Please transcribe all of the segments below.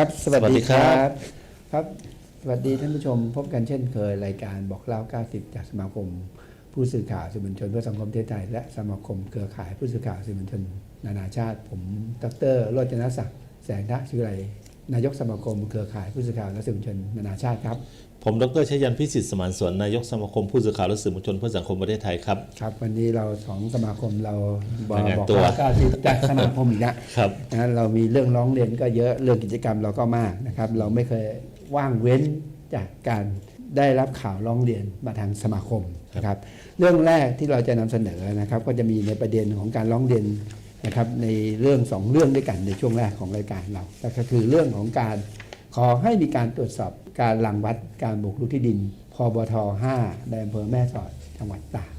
ครับ สวัสดีครับบครับ สวัสดีท่านผู้ชม พบกันเช่นเคยรายการบอกเล่า 90 จากสมาคม ผู้สื่อข่าวสื่อมวลชนเพื่อสังคมประเทศไทยและสมาคมเครือข่ายผู้สื่อข่าวสื่อมวลชน นานาชาติ ผมดรโรจนศักดิ์แสงทะชื่อไร นายกสมาคมเครือข่ายผู้สื่อข่าวและสื่อมวลชนนานาชาติครับ ผมดรชัยยันพิสิทธิ์สมานสวนนายกสมาคมผู้สื่อข่าวและสื่อมวลชนเพื่อสังคมประเทศไทยครับ ครับวันนี้เราสองสมาคมเราบอรายงานบอกตัวเล่า90จากสมาคมอีกแล้วครับนะเรามีเรื่องร้องเรียนก็เยอะเรื่องกิจกรรมเราก็มากนะครับ เราไม่เคยว่างเว้นจากการได้รับข่าวร้องเรียนมาทางสมาคมนะครับ เรื่องแรกที่เราจะนำเสนอนะครับ ก็จะมีในประเด็นของการร้องเรียน นะครับในเรื่องสองเรื่องด้วยกันในช่วงแรกของรายการเราก็คือเรื่องของการขอให้มีการตรวจสอบการลังวัดการบุกรุกที่ดินพบท 5 ในอำเภอแม่สอดจังหวัดตาก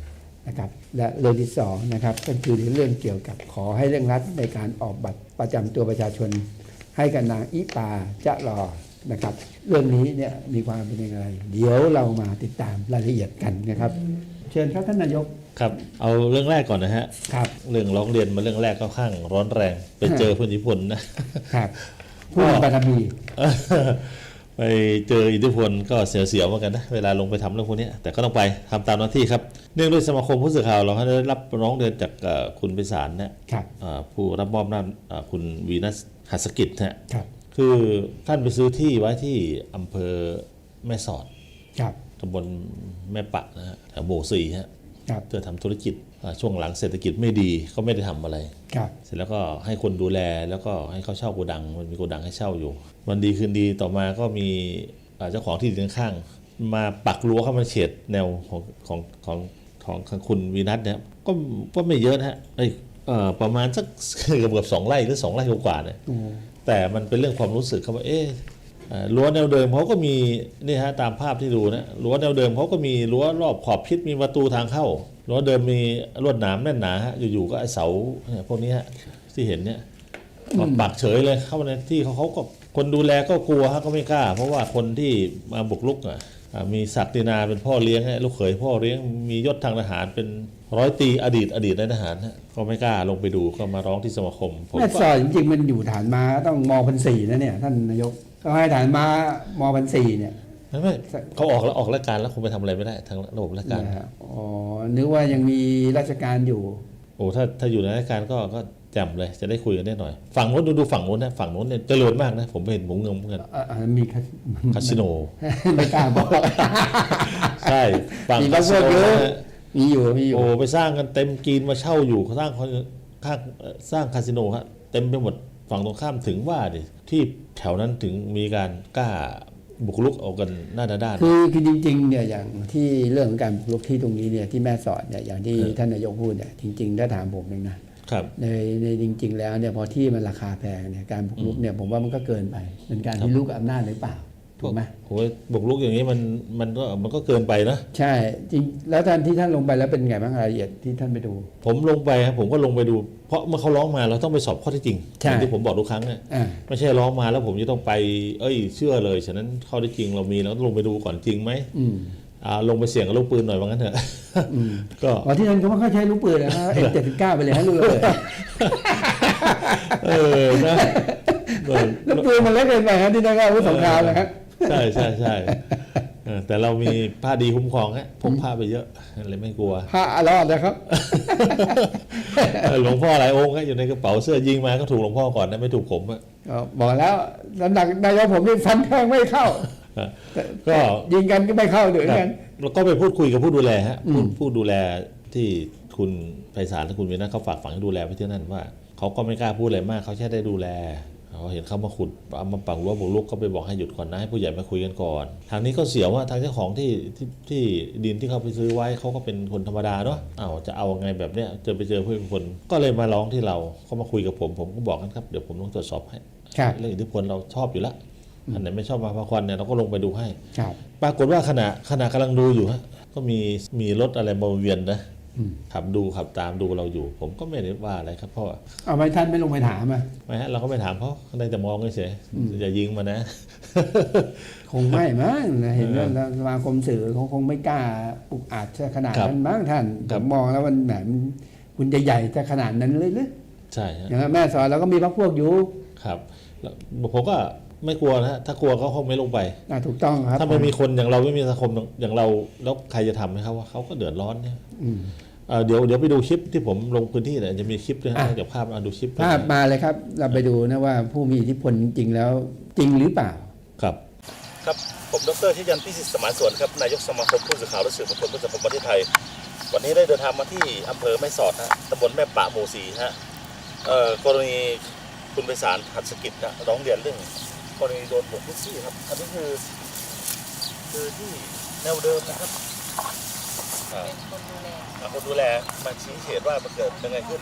นะครับและเรื่องที่สองนะครับก็คือในเรื่องเกี่ยวกับขอให้เร่งรัดในการออกบัตรประจำตัวประชาชน ให้กับนางอิปาจะรอนะครับ เรื่องนี้เนี่ยมีความเป็นยังไงเดี๋ยวเรามาติดตามรายละเอียดกันนะครับ เชิญครับท่านนายก ครับ เอาเรื่องแรกก่อนนะฮะ ครับ เรื่องร้องเรียนมาเรื่องแรกก็ข้างร้อนแรง ไปเจอผู้อิทธิพลนะครับผู้มีบารมีไปเจออิทธิพลก็เสียวๆเหมือนกันนะเวลาลงไปทำเรื่องพวกนี้แต่ก็ต้องไปทำตามหน้าที่ครับเนื่องด้วยสมาคมผู้สื่อข่าวเราได้รับร้องเรียนจากเอ่อคุณไพศาลนะครับเอ่อผู้รับมอบหน้าเอ่อคุณวีนัสหัสกิจนะฮะครับคือท่านไปซื้อที่ไว้ที่อำเภอแม่สอดครับ ตำบลแม่ปะนะฮะแถวหมู่สี่ฮะครับเพื่อทำธุรกิจอ่าช่วงหลังเศรษฐกิจไม่ดีก็ไม่ได้ทำอะไร ครับเสร็จแล้วก็ให้คนดูแลแล้วก็ให้เขาเช่าโกดังมันมีโกดังให้เช่าอยู่ วันดีคืนดีต่อมาก็มีอ่าเจ้าของที่ดินข้างๆมาปักรั้วเข้ามาเฉดแนวของของของของของคุณวีนัทเนี่ยก็ก็ไม่เยอะนะฮะเอ้ยเอ่อประมาณสัก เกือบเกือบสองไร่หรือสองไร่กว่าๆเนี่ย โอ้แต่มันเป็นเรื่องความรู้สึกเขาว่าเอ๊ะเอ่อ รั้วแนวเดิมเขาก็มีนี่ฮะตามภาพที่ดูนะรั้วแนวเดิมเขาก็มีรั้วรอบขอบชิดมีประตูทางเข้ารั้วเดิมมีลวดหนามแน่นหนาฮะอยู่ๆก็ไอเสาเนี่ยพวกนี้ฮะที่เห็นเนี่ยมาปักเฉยเลยเข้าในที่เขาเขาก็คนดูแลก็กลัวฮะก็ไม่กล้า เพราะว่าคนที่มาบุกรุกอะมีศักดินาเป็นพ่อเลี้ยงฮะลูกเขยพ่อเลี้ยงมียศทางทหารเป็นร้อยตีอดีตอดีตนายทหารฮะก็ไม่กล้าลงไปดูก็มาร้องที่สมาคมแม่สอดจริงๆมันอยู่ฐานม้าต้องมพันสี่นะเนี่ยท่านนายก ก็ให้ฐานม้ามพันสี่เนี่ยไม่ไม่เขาออกแล้วออกรายการแล้วคงไปทำอะไรไม่ได้ทางระบบราชการนะฮะอ๋อนึกว่ายังมีราชการอยู่ โอ้ถ้าถ้าอยู่ในรายการก็ก็แจ่มเลยจะได้คุยกันได้หน่อย ฝั่งโน้นดูดูฝั่งโน้นนะฝั่งโน้นเนี่ยเจริญมากนะ ผมเห็นผมเงงเหมือนกันอะอะมีคาคาสิโน ไม่กล้าบอก ใช่ฝั่งมีคาพวสิกโนเยอะนะฮะมีอยู่มีอยู่ โอ้ไปสร้างกันเต็มกรีนมาเช่าอยู่สร้างข้างเอ่อสร้างคาสิโนฮะเต็มไปหมด ฝั่งตรงข้ามถึงว่าดิที่แถวนั้นถึงมีการกล้าบุกรุกเอากันหน้าด้านๆคือคือจริงๆเนี่ยอย่างที่เรื่องของการบุกรุกที่ตรงนี้เนี่ยที่แม่สอดเนี่ยอย่างที่ท่านนายกพูดเนี่ยจริงๆถ้าถามผมเองนะครับในในจริง ๆ แล้วเนี่ยพอที่มันราคาแพงเนี่ยการบุกรุกเนี่ยผมว่ามันก็เกินไปเป็นการที่ลุกอำนาจหรือเปล่า ถูกไหมโอ้ยบุกรุกอย่างนี้มันมันก็มันก็เกินไปนะ ใช่จริงแล้วท่านที่ท่านลงไปแล้วเป็นไงบ้างรายละเอียดที่ท่านไปดู ผมลงไปครับผมก็ลงไปดู เพราะเมื่อเขาร้องมาเราต้องไปสอบข้อเที่จริงใช่อย่างที่ผมบอกทุกครั้งเนี่ยอ่าไม่ใช่ร้องมาแล้วผมจะต้องไป เอ้ย เชื่อเลยฉะนั้นข้อเที่จริงเรามีเราต้องลงไปดูก่อนจริงไหมอืมอ่าลงไปเสี่ยงกับลูกปืนหน่อยว่างั้นเถอะอืมก็อ๋อที่นั่นเขาไม่ค่อยใช้ลูกปืนนะเอ็มเจ็ดสิบเก้าไปเลยให้ลูกระเบิดเออนะเออลูกปืนมันเล็กเกินไปครับที่นั่นก็อาวุธสงครามนะครับ ใช่ใช่ใช่เออแต่เรามีผ้าดีคุ้มครองฮะพกผ้าไปเยอะเลยไม่กลัวพระรอดนะครับเออหลวงพ่อหลายองค์ฮะอยู่ในกระเป๋าเสื้อยิงมาก็ถูกหลวงพ่อก่อนนะไม่ถูกผมอะก็บอกแล้วลำดับนายกผมนี่ฟันแทงไม่เข้าเออแต่ก็ยิงกันก็ไม่เข้าด้วยครักันบแล้วก็ไปพูดคุยกับผู้ดูแลฮะอืมผู้ผู้ดูแลที่คุณไพศาลและคุณวินัทเขาฝากฝังให้ดูแลไว้ที่นั่นว่าเขาก็ไม่กล้าพูดอะไรมากเขาแค่ได้ดูแล เขาเห็นเขามาขุดเอามาปักรั้วบุกรุกก็ไปบอกให้หยุดก่อนนะให้ผู้ใหญ่มาคุยกันก่อน ทางนี้ก็เสียว่าทางเจ้าของที่ที่ที่ดินที่เขาไปซื้อไว้เขาก็เป็นคนธรรมดาเนาะอ้าวจะเอาไงแบบเนี้ยเจอไปเจอผู้เป็นคน ก็เลยมาร้องที่เราเขามาคุยกับผม ผมก็บอกกันครับเดี๋ยวผมต้องตรวจสอบให้ครับเรื่องอิทธิพลเราชอบอยู่แล้วอันไหนไม่ชอบมาพาควันเนี่ยเราก็ลงไปดูให้ครับปรากฏว่าขณะขณะกำลังดูอยู่ฮะก็มีมีรถอะไรมาวนเวียนนะ อืมขับดูขับตามดูเราอยู่ ผมก็ไม่ได้ว่าอะไรครับเพราะว่าเอาไปท่านไม่ลงไปถามอะไม่ฮะเราก็ไม่ถามเขาได้แต่มองเฉยๆอย่ายิงมานะ คงไม่มั้งนะเห็นว่าสมาคมสื่อเขาคงไม่กล้าอุกอาจจะขนาดครับนั้นมั้งท่านคผรับมมองแล้วมันแหมมันคุณจะใหญ่จะขนาดนั้นเลยหรือใช่ฮะอย่างนั้นแม่สอนเราก็มีพรรคพวกอยู่ครับแล้วผมก็ ไม่กลัวนะฮะถ้ากลัวเขาคงไม่ลงไป อ่าถูกต้องครับถ้าไม่มีคนอย่างเราไม่มีสังคมอย่างเรา แล้วใครจะทำให้เขาว่าเขาก็เดือดร้อนเนี่ยอืมเอ่อเดี๋ยวเดี๋ยวไปดูคลิปที่ผมลงพื้นที่เนี่ยจะมีคลิปด้วยนะอะเดี๋ยวภาพมาดูคลิปภาพมาเลยครับ เราไปดูนะว่าผู้มีอิทธิพลจริงๆแล้ว จริงหรือเปล่า ครับ ครับ ผมดรที่ยันพิสิทธิ์สมานสวนครับ นายกสมาคมผู้สื่อข่าวและสื่อมวลชนเพื่อสังคมประเทศไทย วันนี้ได้เดินทางมาที่อำเภอแม่สอดฮะตำบลแม่ปะหมู่สีฮะเอ่อกรณีคุณไปสารหัดสกิจนะร้องเรียนเรื่อง กรณีโดนบุกรุกที่ครับ อันนี้คือคือที่แนวเดิมนะครับอ่าเป็นคนดูแลอ่าคนดูแลมาชี้เหตุว่ามันเกิดยังไงขึ้น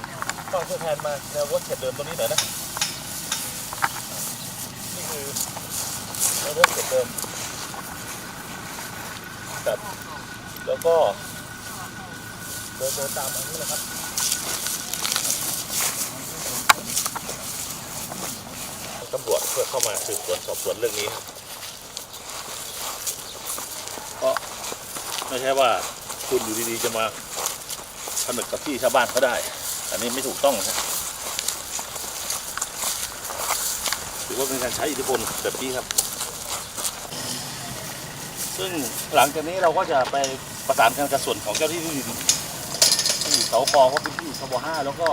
ต้องช่วยแทนมาแนวรถเขตเดิมตรงนี้หน่อยนะอ่านี่คือแนวรถเขตเดิมครับแล้วก็เดินเดินตามอันนี้นะครับตำรวจ เพื่อเข้ามาสืบสวนสอบสวนเรื่องนี้ครับเพราะไม่ใช่ว่าคุณอยู่ดีๆจะมาผนึกกับที่ชาวบ้านเขาได้ อันนี้ไม่ถูกต้องนะถือว่าเป็นการใช้อิทธิพลแบบนี้ครับ ซึ่งหลังจากนี้เราก็จะไปประสานกันกับส่วนของเจ้าที่ที่ดินที่เสาปอก็เป็นที่สบห้าแล้วก็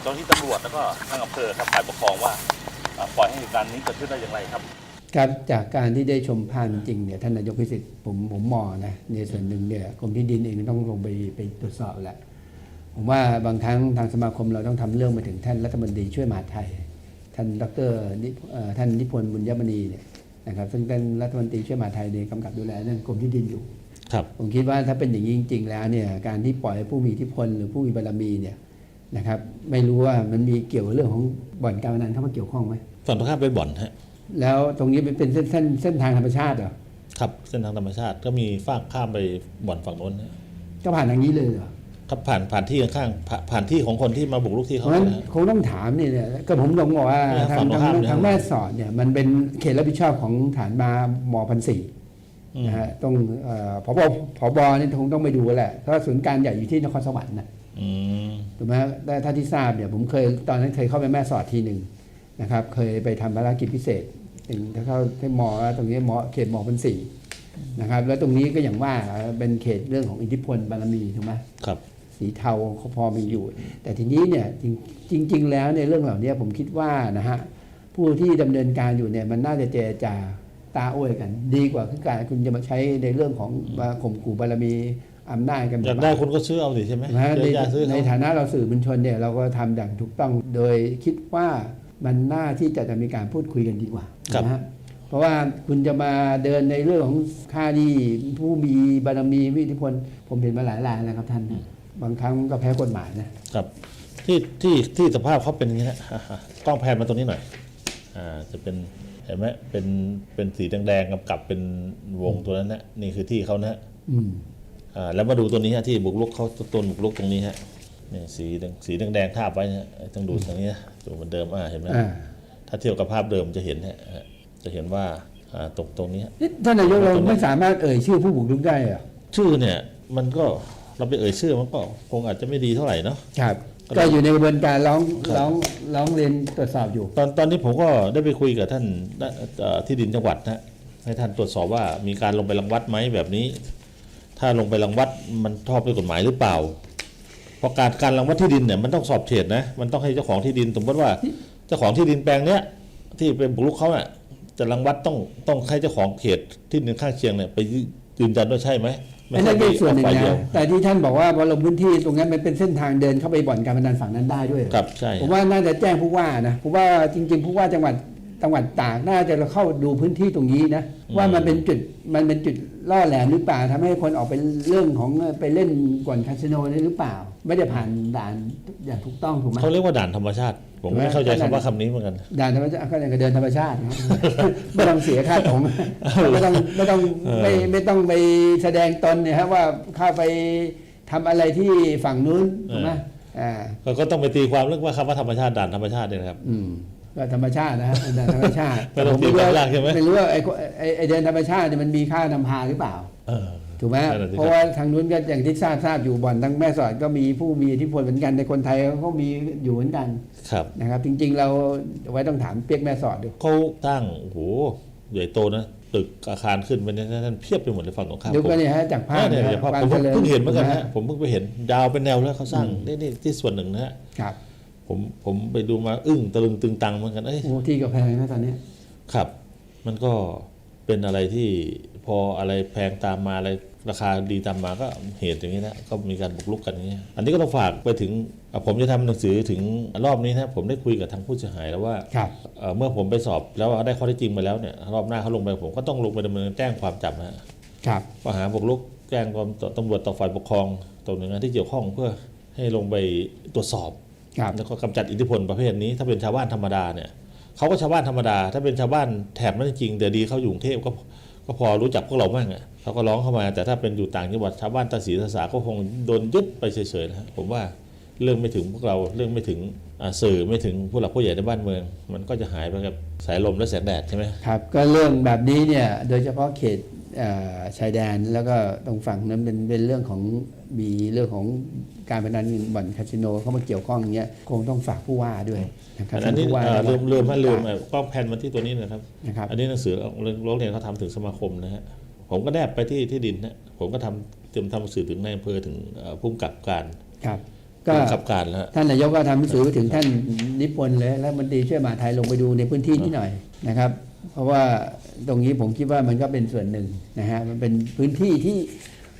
เจ้าหน้าที่ตำรวจแล้วก็ทางอำเภอครับฝ่ายปกครองว่า ปล่อยให้เหตุการณ์นี้เกิดขึ้นได้อย่างไรครับ ครับจากการที่ได้ชมภาพจริงๆเนี่ยท่านนายกพิสิทธิ์ผมผมมองนะในส่วนหนึ่งเนี่ยกรมที่ดินเองต้องลงไปไปตรวจสอบแหละผมว่าบางครั้งทางสมาคมเราต้องทำเรื่องมาถึงท่านรัฐมนตรีช่วยมหาดไทย ท่านดรนิเอ่อท่านนิพนธ์บุญยมณีเนี่ยนะครับซึ่งเป็นรัฐมนตรีช่วยมหาดไทยในยกำกับดูแลเรื่องกรมที่ดินอยู่ครับผมคิดว่าถ้าเป็นอย่างนี้จริง ๆ แล้วเนี่ยการที่ปล่อยให้ผู้มีอิทธิพลหรือผู้มีบารมีเนี่ย นะครับ ไม่รู้ว่ามันมีเกี่ยวกับเรื่องของบ่อนการพนันเข้ามาเกี่ยวข้องไหมฝั่งตรงข้ามเป็นบ่อนฮะแล้วตรงนี้มันเป็นเส้นเส้นเส้นทางธรรมชาติเหรอครับเส้นทางธรรมชาติก็มีฟากข้ามไปบ่อนฝั่งโน้นนะก็ผ่านทางนี้เลยเหรอครับผ่านผ่านที่ข้างๆผ่าผ่านที่ของคนที่มาบุกรุกที่เพเขาราะฉะนั้นนะฮะ คงต้องถามนี่เนี่ยก็ผมต้องบอกว่าเนี่ยทางฝั่งตรงทางข้ามเนี่ย ทางแม่สอดเนี่ยมันเป็นเขตรับผิดชอบของฐานมาหมอพันสี่อืมนะฮะต้องเอ่อผบผบนี่คงต้องไปดูแหละเพราะว่าศูนย์การใหญ่อยู่ที่นครสวรรค์นะอืม ถูกไหมฮะแต่ถ้าที่ทราบเนี่ยผมเคยตอนนั้นเคยเข้าไปแม่สอดทีหนึ่งนะครับ เคยไปทำภารกิจพิเศษถึงถ้าเข้าที่มอตรงนี้มอเขตมอพันสี่นะครับ แล้วตรงนี้ก็อย่างว่าเป็นเขตเรื่องของอิทธิพลบารมีถูกไหมครับสีเทาเขาพอมีอยู่ แต่ทีนี้เนี่ยจริงจริงๆแล้วในยเรื่องเหล่านี้ผมคิดว่านะฮะผู้ที่ดำเนินการอยู่เนี่ยมันน่าจะเจรจาตาโอ้ยกัน ดีกว่าคือการคุณจะมาใช้ในเรื่องของมาข่มขู่บารมี อำนาจกันอยากได้คุณก็ซื้อเอาสิใช่ไหมนะฮะเจในรจาซื้อในเขาฐานะเราสื่อมวลชนเนี่ยเราก็ทำอย่างถูกต้องโดยคิดว่ามันน่าที่จะมีการพูดคุยกันดีกว่านะฮะเพราะว่าคุณจะมาเดินในเรื่องของค่าดีผู้มีบารมีมีอิทธิพลผมเห็นมาหลายรายแล้วครับท่านนะบางครั้งก็แพ้กฎหมายนะครับ ที่ที่ที่สภาพเขาเป็นอย่างนี้นะกล้องแพนมาตรงนี้หน่อยอ่าจะเป็นเห็นไหมเป็นเป็นสีแดงๆกับกับเป็นวงตัวนั้นนะนี่คือที่เขานะอืมอ่า แล้วมาดูตัวนี้ฮะที่บุกรุกเขาตัวบุกรุกตรงนี้ฮะนี่สีแดงสีแดงๆทาบไว้นะฮะต้องดูตรงนี้นะตัวเหมือนเดิมอ่าเห็นไหมอ่าถ้าเทียบกับภาพเดิมจะเห็นฮะจะเห็นว่าอ่าตรงตรงนี้ฮะนี่ท่านนายกเราไม่สามารถเอ่ยชื่อผู้บุกรุกได้เหรอชื่อเนี่ยมันก็เราไปเอ่ยชื่อมันก็คงอาจจะไม่ดีเท่าไหร่เนาะครับก็อยู่ในกระบวนการร้องครับร้องร้องเรียนตรวจสอบอยู่ ตอนตอนนี้ผมก็ได้ไปคุยกับท่านเอ่อที่ดินจังหวัดนะให้ท่านตรวจสอบว่ามีการลงไปรังวัดไหมแบบนี้ ถ้าลงไปรังวัดมันชอบด้วยกฎหมายหรือเปล่า เพราะการการรังวัดที่ดินเนี่ยมันต้องสอบเขตนะ มันต้องให้เจ้าของที่ดินสมมติว่าเจ้าของที่ดินแปลงเนี้ยที่เป็นบุกรุกเขาอะจะรังวัดต้องต้องให้เจ้าของเขตที่ดินข้างเคียงเนี่ยไปยืนยันว่าใช่ไหมไม่อันใช่นั้นเป็นส่วนหนึ่งฝ่ายเดียนะแต่ที่ท่านบอกว่าพอลงพื้นที่ตรงนั้นมันเป็นเส้นทางเดินเข้าไปบ่อนการพนันฝั่งนั้นได้ด้วยเหรอครับใช่ผมว่าน่าจะแจ้งผู้ว่านะผมว่าจริง ๆ ผู้ว่าจังหวัด จังหวัดตากน่าจะเข้าดูพื้นที่ตรงนี้นะ ว่ามันเป็นจุดมันเป็นจุดล่อแหลมหรือเปล่าทำให้คนออกไปเรื่องของไปเล่นก่อนคาสิโนนี่หรือเปล่า ไม่ได้ผ่านด่านอย่างถูกต้องถูกไหมเขาเรียกว่าด่านธรรมชาติ ผมไม่เข้าใจคำว่าคำนี้เหมือนกัน ด่านธรรมชาติก็อย่างกับเดินธรรมชาตินะไม่ต้องเสียค่าตรงไม่ต้องไม่ต้องเออไม่ไม่ต้องไปแสดงตนเนี่ยฮะว่าเข้าไปทำอะไรที่ฝั่งนู้นถูกไหมอ่าก็ก็ต้องไปตีความเรื่องว่าคำว่าธรรมชาติด่านธรรมชาติเนี่ยนะครับอืม ก็ธรรมชาตินะฮะด่านธรรมชาติไม่ต้องผมไม่รู้ตีความยากใช่ไหมไม่รู้ว่าไอ้ไอ้ไอ้เดินธรรมชาติเนี่ยมันมีค่านำพาหรือเปล่าเออถูกไหมนั่นแหละสิครับเพราะว่าทางนู้นก็อย่างที่ทราบทราบอยู่บ่อนทั้งแม่สอดก็มีผู้มีอิทธิพลเหมือนกันในคนไทยเขาก็มีอยู่เหมือนกันครับนะครับ จริง ๆ เราไว้ต้องถามเปียกแม่สอดดูเขาตั้งโอ้โหใหญ่โตนะตึกอาคารขึ้นไปเนี่ยนั่นเพียบไปหมดเลยฝั่งตรงข้ามดูผมก็เนี่ยฮะจากภาพเนี่ยนะเดี๋ยวภาพควาผมจริญเพิ่งเห็นเหมือนกันถูฮะผมเพิ่งไปเห็นยาวเป็นแนวแล้วเขาสร้างนี่นี่ที่ส่วนหนึ่งนะฮะครับ ผมผมไปดูมาอึ้งตะลึงตึงตังเหมือนกันเอ้ยโอ้ที่ก็แพงนะตอนนี้ครับ มันก็เป็นอะไรที่พออะไรแพงตามมาอะไรราคาดีตามมาก็เหตุอย่างนี้นะก็มีการบุกรุกกันอย่างนี้ยอันนี้ก็ต้องฝากไปถึงอะผมจะทำหนังสือถึงรอบนี้นะผมได้คุยกับทางผู้เสียหายแล้วว่าครับเอ่อเมื่อผมไปสอบแล้วได้ข้อเท็จจริงมาแล้วเนี่ยรอบหน้าเขาลงไปผมก็ต้องลงไปดำเนินแจ้งความจับนะฮะครับข้อหาบุกรุกแจ้งความต่อตำรวจต่อฝ่ายปกครองต่อหน่วยงานที่เกี่ยวข้องเพื่อให้ลงไปตรวจสอบครับ แล้วก็กำจัดอิทธิพลประเภทนี้ ถ้าเป็นชาวบ้านธรรมดาเนี่ยเขาก็ชาวบ้านธรรมดา ถ้าเป็นชาวบ้านแถบนั้นจริงๆแต่ดีเขาอยู่กรุงเทพก็ก็พอรู้จักพวกเราบ้างอะเขาก็ร้องเข้ามา แต่ถ้าเป็นอยู่ต่างจังหวัดชาวบ้านตาสีตาสาก็คงโดนยึดไปเฉยๆนะฮะผมว่าเรื่องไม่ถึงพวกเราเรื่องไม่ถึงอ่าสื่อไม่ถึงผู้หลักผู้ใหญ่ในบ้านเมือง มันก็จะหายไปกับสายลมและแสงแดดใช่ไหมครับ ก็เรื่องแบบนี้เนี่ยโดยเฉพาะเขตเอ่อชายแดนแล้วก็ตรงฝั่งนั้นเป็นเป็นเรื่องของ มีเรื่องของการพนันบ่อนคาสิโนเข้ามาเกี่ยวข้องอย่างเงี้ยคงต้องฝากผู้ว่าด้วยนะครับอันนี้ท่าผู้ว่าเอ่อลืมลืมฮะลืมนะเอ่อก็แผ่นมาที่ตัวนี้นะครับครับอันนี้หนังสือร้องเรียนเขาทำถึงสมาคมนะฮะผมก็แนบไปที่ที่ดินนะผมก็ทำเตรียมทำหนังสือถึงในอำเภอถึงเอ่อผู้กำกับการครับก็ผู้กำกับการแล้วฮะท่านนายกก็ทำหนังสือไปถึงท่านนิพนธ์เลยแล้วมันตรีช่วยมหาไทยลงไปดูในพื้นที่นี้หน่อยนะครับ เพราะว่าตรงนี้ผมคิดว่ามันก็เป็นส่วนหนึ่งนะฮะมันเป็นพื้นที่ที่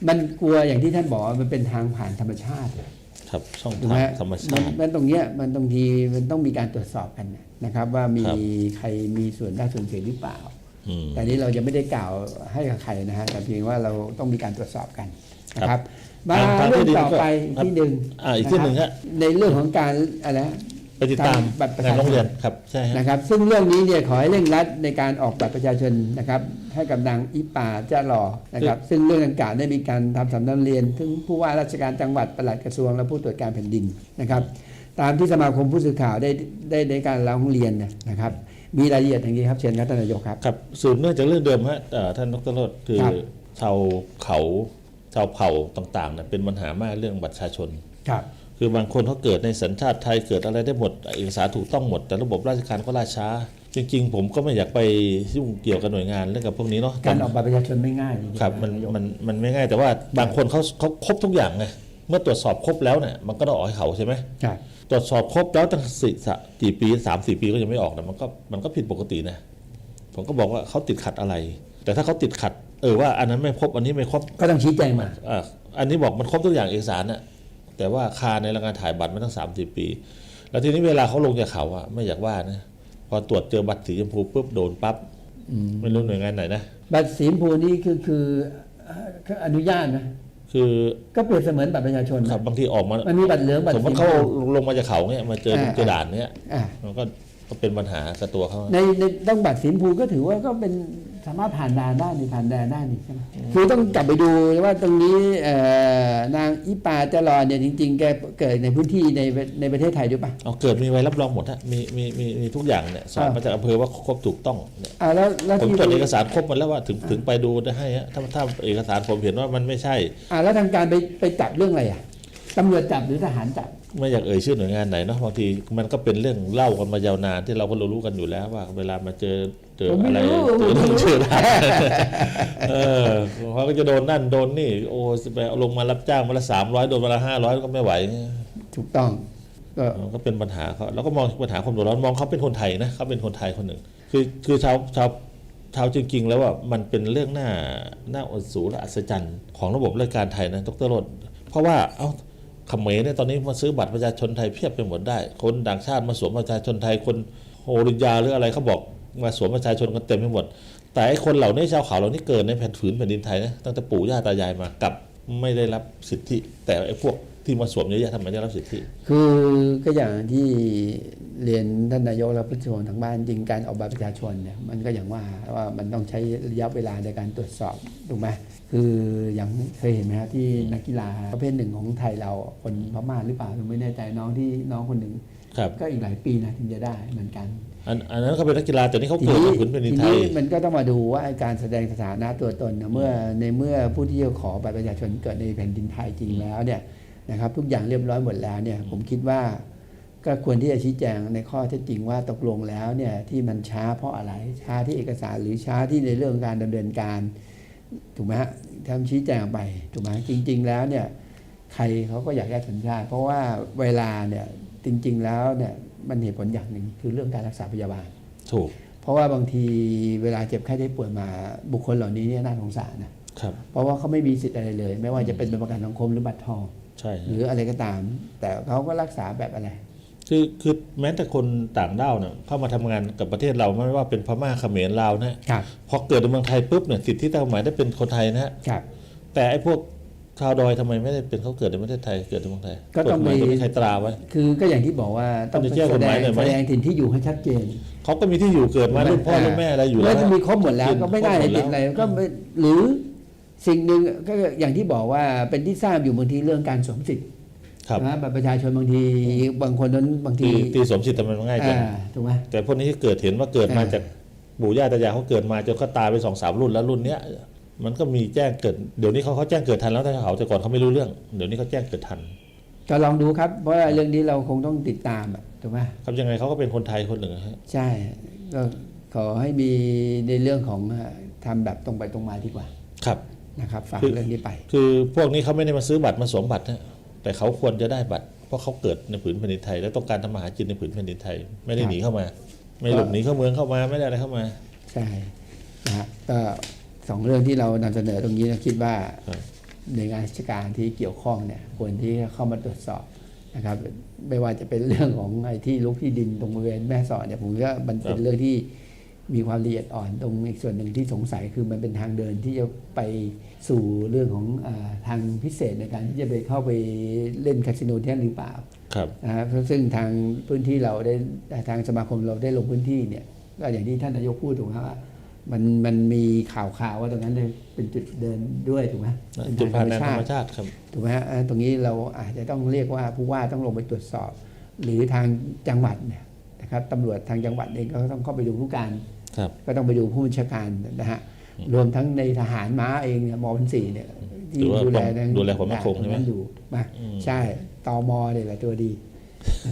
มันกลัวอย่างที่ท่านบอกว่ามันเป็นทางผ่านธรรมชาติครับช่องถูกไหมทางธรรมชาตินมันตรงเนี้ยมันตรงทีมันต้องมีการตรวจสอบกันนะครับ ว่ามีครับใครมีส่วนได้ส่วนเสียหรือเปล่าอืมแต่นี้เราจะไม่ได้กล่าวให้กับใครนะฮะแต่เพียงว่าเราต้องมีการตรวจสอบกันนะครับมาทางทางเรื่องที่ดินต่อไปก็ที่หนึ่งอ่าอีกที่หนึ่งฮะในเรื่องของการอะไรฮะ ไปติดตามทำบัตรประงาชานชนโรงเรียนครับใช่ฮะนะครับ ซึ่งเรื่องนี้เนี่ยขอให้เร่งรัดในการออกบัตรประชาชนนะครับ ให้กับนางอิปาเจ้ารอนะครับ ซึ่งเรื่องดังกล่าวได้มีการทำสำนักเรียนถึงผู้ว่าราชการจังหวัดปลัดกระทรวงและผู้ตรวจการแผ่นดินนะครับ ตามที่สมาคมผู้สื่อข่าวได้ได้ในการร้องเรียนนะครับ มีรายละเอียดอย่างนี้ครับเชิญครับท่านนายกครับครับสืบเนื่องจากเรื่องเดิมฮะเอ่อท่านดรโรดคือครับชาวเขาชาวเผ่าต่างๆเนี่ยเป็นปัญหามากเรื่องบัตรประชาชนครับ คือบางคนเขาเกิดในสัญชาติไทยเกิดอะไรได้หมดเอกสารถูกต้องหมด แต่ระบบราชการก็ล่าช้า จริง ๆ ผมก็ไม่อยากไปยุ่งเกี่ยวกับหน่วยงานเรื่องกับพวกนี้เนาะการออกบัตรประชาชนไม่ง่ายจงๆครับมันนายกมันมันไม่ง่ายแต่ว่าบางคนเขาเขาครบทุกอย่างไงเมื่อตรวจสอบครบแล้วเนี่ยมันก็ต้องออกให้เขาใช่ไหมครับตรวจสอบครบแล้วตั้งสี่สะกี่ปีสามสี่ปีก็ยังไม่ออกนะมันก็มันก็ผิดปกตินะผมก็บอกว่าเขาติดขัดอะไร แต่ถ้าเขาติดขัด เออว่าอันนั้นไม่ครบอันนี้ไม่ครบก็ต้องชี้แจงมาอะอันนี้บอกมันครบทุกอย่างเอกสารน่ะ แต่ว่าคาในรายงานถ่ายบัตรมาตั้งสามสี่ปี แล้วทีนี้เวลาเขาลงจากเขาอะไม่อยากว่านะพอตรวจเจอบัตรสีชมพูปุ๊บโดนปั๊บไม่รู้หน่วยงานไหนนะบัตรสีชมพูนี่คือคือเอ่อคืออนุญาตนะคือก็เปรียบเสมือนบัตรประชาชนครับบางทีออกมามันมีบัตรเหลืองบัตรสมมสีติชเขามพูลงมาจากเขาเนี่ยมาเจออ่าเจอด่านเนี่ยอ่ามันก็ ก็เป็นปัญหากับตัวเขาในในต้องบัตรสีชมพูก็ถือว่าก็เป็นสามารถผ่านด่านได้นี่ผ่านแดนได้นี่ใช่ไหมคือต้องกลับไปดูว่าตรงนี้เอ่อนางอิปาจารอเนี่ยจริง ๆ แกเกิดในพื้นที่ในในประเทศไทยด้วยปะเอาเกิดมีใบรับรองหมดฮะมีมีมีมีทุกอย่างเนี่ยสอบอ่ามมาจากอำเภอว่าครบถูกต้องเนี่ยอ่าแล้วแล้วผมที่ตรวจเอกสารครบหมาแล้วว่าถึงถึงไปดูได้ให้ฮะถ้าถ้าเอกสารผมเห็นว่ามันไม่ใช่อ่าแล้วทางการไปไปจับเรื่องอะไรอะตำรวจจับหรือทหารจับ ไม่อยากเอ่ยชื่อหน่วยงานไหนเนาะบางทีมันก็เป็นเรื่องเล่ากันมายาวนานที่เราก็รู้ๆกันอยู่แล้วว่า เวลามาเจอเจอผมไม่อะไรรู้เจอผมไม่เรื่องรู้เชื่อได้เออเขาก็จะโดนนั่นโดนนี่ โอ้ไปเอาลงมารับจ้างมาละสามร้อยโดนมาละห้าร้อยก็ไม่ไหว ถูกต้องก็มันก็เป็นปัญหาเขาแล้วก็มองปัญหาความเดือดร้อนมองเขาเป็นคนไทยนะเขาเป็นคนไทยคนหนึ่ง คือคือชาวชาวชาวจริงๆ แล้วว่ามันเป็นเรื่องน่าน่าอดสูและอัศจรรย์ของระบบราชการไทยนะดรโรดเพราะว่าเอ้า เขมรเนี่ยตอนนี้มาซื้อบัตรประชาชนไทยเพียบไปหมดได้ คนต่างชาติมาสวมประชาชนไทยคนโอริยาหรืออะไรเขาบอกมาสวมประชาชนกันเต็มไปหมด แต่ไอคนเหล่านี้ชาวเขาเหล่านี้เกิดในแผ่นฝืนแผ่นดินไทยนะตั้งแต่ปู่ย่าตายายมากับไม่ได้รับสิทธิแต่ไอ้พวก ที่มาสวมเยอะแยะทำไมได้รับสิทธิ คือก็อย่างที่เรียนท่านนายกและผู้ชมทางบ้านจริงการออกบัตรประชาชนเนี่ยมันก็อย่างว่าว่ามันต้องใช้ระยะเวลาในการตรวจสอบถูกไหมคืออย่างเคยเห็นไหมฮะที่นักกีฬาประเภทหนึ่งของไทยเราคนพม่าหรือเปล่าผมไม่แน่ใจน้องที่น้องคนหนึ่งครับก็อีกหลายปีนะถึงจะได้เหมือนกันอันอันนั้นเขาเป็นนักกีฬาแต่นี่เขาทีเกิดนี้ในผืนแผ่นดินทีไทนี้ยมันก็ต้องมาดูว่าการแสดงสถานะตัวตนนะเมื่อในเมื่อผู้ที่จะขอบัตรประชาชนเกิดในแผ่นดินไทยจริงแล้วเนี่ย นะครับทุกอย่างเรียบร้อยหมดแล้วเนี่ยผมคิดว่าก็ควรที่จะชี้แจงในข้อเท็จจริงว่าตกลงแล้วเนี่ยที่มันช้าเพราะอะไรช้าที่เอกสารหรือช้าที่ในเรื่องการดำเนินการถูกไหมฮะทำชี้แจงไปถูกไหมจริง ๆ แล้วเนี่ยใครเขาก็อยากได้สัญชาติ เพราะว่าเวลาเนี่ยจริง ๆ แล้วเนี่ยมันเหตุผลอย่างหนึ่งคือเรื่องการรักษาพยาบาลถูกเพราะว่าบางทีเวลาเจ็บไข้ได้ป่วยมาบุคคลเหล่านี้เนี่ยน่าสงสารนะครับเพราะว่าเขาไม่มีสิทธิ์อะไรเลย ไม่ว่าจะเป็นประกันสังคมหรือบัตรทอง ใช่หรืออะไรก็ตาม แต่เขาก็รักษาแบบอะไร คือคือแม้แต่คนต่างด้าวเนี่ยเข้ามาทำงานกับประเทศเราไม่ว่าเป็นพม่าเขมรลาวนะครับพอเกิดในเมืองไทยปุ๊บเนี่ยสิทธิตามกฎหมายได้เป็นคนไทยนะฮะครับ แต่ไอ้พวกชาวดอยทำไมไม่ได้เป็นเขาเกิดในประเทศไทยเกิดในเมืองไทยก็ต้องฎหมายมีก็ไม่ใครตราไว้คือก็อย่างที่บอกว่าต้องต้องแจ้งกแสฎดหมายงหน่อยไหมแสดงถิ่นที่อยู่ให้ชัดเจนเขาก็มีที่อยู่เกิดมารุ่นพ่อรุ่นแม่อะไรอยู่แล้แล้ววจะมีครบหมดแล้วกินก็ไม่ได้ครบหมดแล้วติดอะไรก็ไม่หรือ สิ่งหนึ่งก็อย่างที่บอกว่าเป็นที่ทราบอยู่บางทีเรื่องการสวมสิทธิ์ครับนะบัตรประชาชนบางทีบางคนนั้นบางทีตีตีสมสิทธิ์ทำไมมันง่ายจังอ่าถูกไหมแต่พวกนี้ที่เกิดเห็นว่าเกิดมาอ่าจากปู่ย่าตายายเขาเกิดมาจนเขาตายไปสองสามรุ่นแล้วรุ่นเนี้ยมันก็มีแจ้งเกิดเดี๋ยวนี้เขาเขาแจ้งเกิดทันแล้วแต่เขาแต่ก่อนเขาไม่รู้เรื่อง เดี๋ยวนี้เขาแจ้งเกิดทันก็ลองดูครับเพราะว่าเรื่องนี้เราคงต้องติดตามอะถูกไหมครับยังไงเขาก็เป็นคนไทยคนหนึ่งอะฮะใช่ก็ขอให้มีในเรื่องของเอ่อทำแบบตรงไปตรงมาดีกว่า ครับ นะครับฝากคือเรื่องนี้ไป คือพวกนี้เขาไม่ได้มาซื้อบัตรมาสวมบัตรนะแต่เขาควรจะได้บัตร เพราะเขาเกิดในผืนแผ่นดินไทย และต้องการทำมาหากินในผืนแผ่นดินไทย ไม่ได้ครับหนีเข้ามา ไม่หลบหนีเข้าเมืองเข้ามาไม่ได้อะไรเข้ามา ใช่นะฮะก็สองเรื่องที่เรานำเสนอตรงนี้เราคิดว่าครับหน่วยงานราชการที่เกี่ยวข้องเนี่ยควรที่จะเข้ามาตรวจสอบนะครับไม่ว่าจะเป็นเรื่องของไอ้ที่ลุกที่ดินตรงบริเวณแม่สอดเนี่ยผมว่ามันเป็นครับเรื่องที่ มีความละเอียดอ่อนตรงอีกส่วนหนึ่งที่สงสัยคือมันเป็นทางเดินที่จะไปสู่เรื่องของอาทางพิเศษในการที่จะไปเข้าไปเล่นคาสิโนที่นั่นหรือเปล่าครับนะครับซึ่งทางพื้นที่เราได้ทางสมาคมเราได้ลงพื้นที่เนี่ยก็อย่างที่ท่านนายกพูดถูกไหมว่ามันมันมีข่าวข่าวว่าตรงนั้นเลยเป็นจุดเดินด้วยถูกไหมเป็นจุดทางผ่านแดนธรรมติชาติครับถูกไหมฮะเอ่อตรงนี้เราอาจจะต้องเรียกว่าผู้ว่าต้องลงไปตรวจสอบ หรือทางจังหวัดเนี่ยนะครับตำรวจทางจังหวัดเองก็ต้องเข้าไปดูผู้การครับ ก็ต้องไปดูผู้บัญชาการนะฮะรวมทั้งในทหารม้าเองเนี่ยมพันสี่เนี่ยที่หรือว่าดูแลทางดูแลความมั่นคงใช่ไหมนั้นอยู่มาอืมใช่ตมเนี่ยแหละตัวดี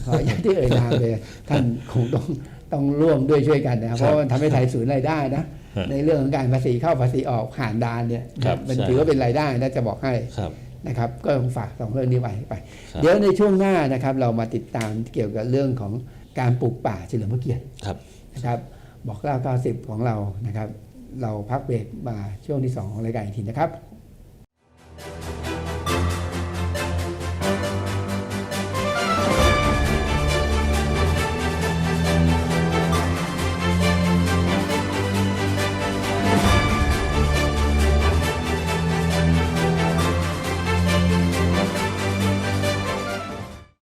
ขออย่างที่เอ่ยนามเลยท่านคงต้องต้องร่วมด้วยช่วยกันนะครับเพราะมันทำให้ไทยสูญรายได้นะฮะในเรื่องของการภาษีเข้าภาษีออกผ่านดานเนี่ยครับมันใช่ถือว่าเป็นรายได้นะจะบอกให้ครับนะครับ ก็ต้องฝากสองเรื่องนี้ไว้ไปครับเดี๋ยวในช่วงหน้านะครับ เรามาติดตามเกี่ยวกับเรื่องของการปลูกป่าเฉลิมพระเกียรติครับนะครับ บอกเล่า90 ของเรานะครับ เราพักเบรกมาช่วงที่ 2 ของรายการอีกทีนะครับ